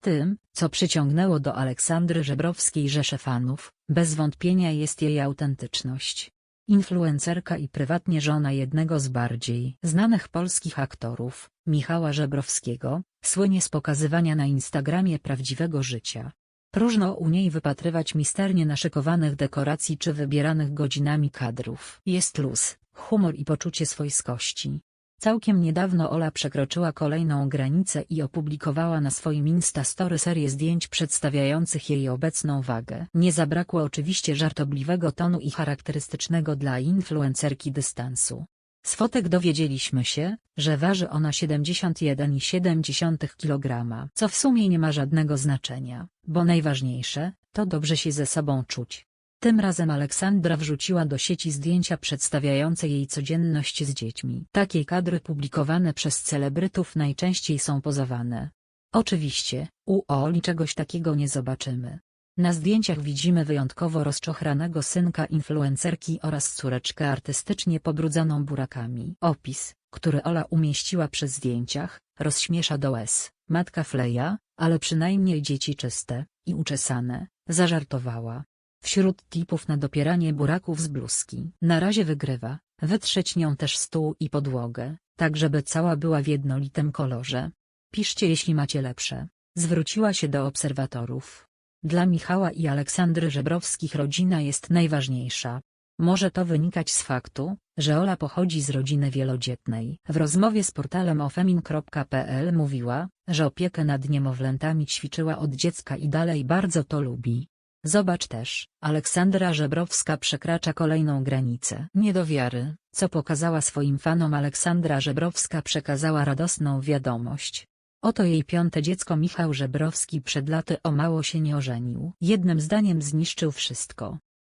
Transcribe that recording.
Tym, co przyciągnęło do Aleksandry Żebrowskiej rzesze fanów, bez wątpienia jest jej autentyczność. Influencerka i prywatnie żona jednego z bardziej znanych polskich aktorów, Michała Żebrowskiego, słynie z pokazywania na Instagramie prawdziwego życia. Próżno u niej wypatrywać misternie naszykowanych dekoracji czy wybieranych godzinami kadrów. Jest luz, humor i poczucie swojskości. Całkiem niedawno Ola przekroczyła kolejną granicę i opublikowała na swoim Instastory serię zdjęć przedstawiających jej obecną wagę. Nie zabrakło oczywiście żartobliwego tonu i charakterystycznego dla influencerki dystansu. Z fotek dowiedzieliśmy się, że waży ona 71,7 kg, co w sumie nie ma żadnego znaczenia, bo najważniejsze, to dobrze się ze sobą czuć. Tym razem Aleksandra wrzuciła do sieci zdjęcia przedstawiające jej codzienność z dziećmi. Takie kadry publikowane przez celebrytów najczęściej są pozowane. Oczywiście, u Oli czegoś takiego nie zobaczymy. Na zdjęciach widzimy wyjątkowo rozczochranego synka influencerki oraz córeczkę artystycznie pobrudzoną burakami. Opis, który Ola umieściła przy zdjęciach, rozśmiesza do łez. Matka Fleja, ale przynajmniej dzieci czyste i uczesane, zażartowała. Wśród tipów na dopieranie buraków z bluzki. Na razie wygrywa, wytrzeć nią też stół i podłogę, tak żeby cała była w jednolitym kolorze. Piszcie jeśli macie lepsze. Zwróciła się do obserwatorów. Dla Michała i Aleksandry Żebrowskich rodzina jest najważniejsza. Może to wynikać z faktu, że Ola pochodzi z rodziny wielodzietnej. W rozmowie z portalem ofemin.pl mówiła, że opiekę nad niemowlętami ćwiczyła od dziecka i dalej bardzo to lubi. Zobacz też, Aleksandra Żebrowska przekracza kolejną granicę. Nie do wiary, co pokazała swoim fanom Aleksandra Żebrowska przekazała radosną wiadomość. Oto jej piąte dziecko Michał Żebrowski przed laty o mało się nie ożenił. Jednym zdaniem zniszczył wszystko.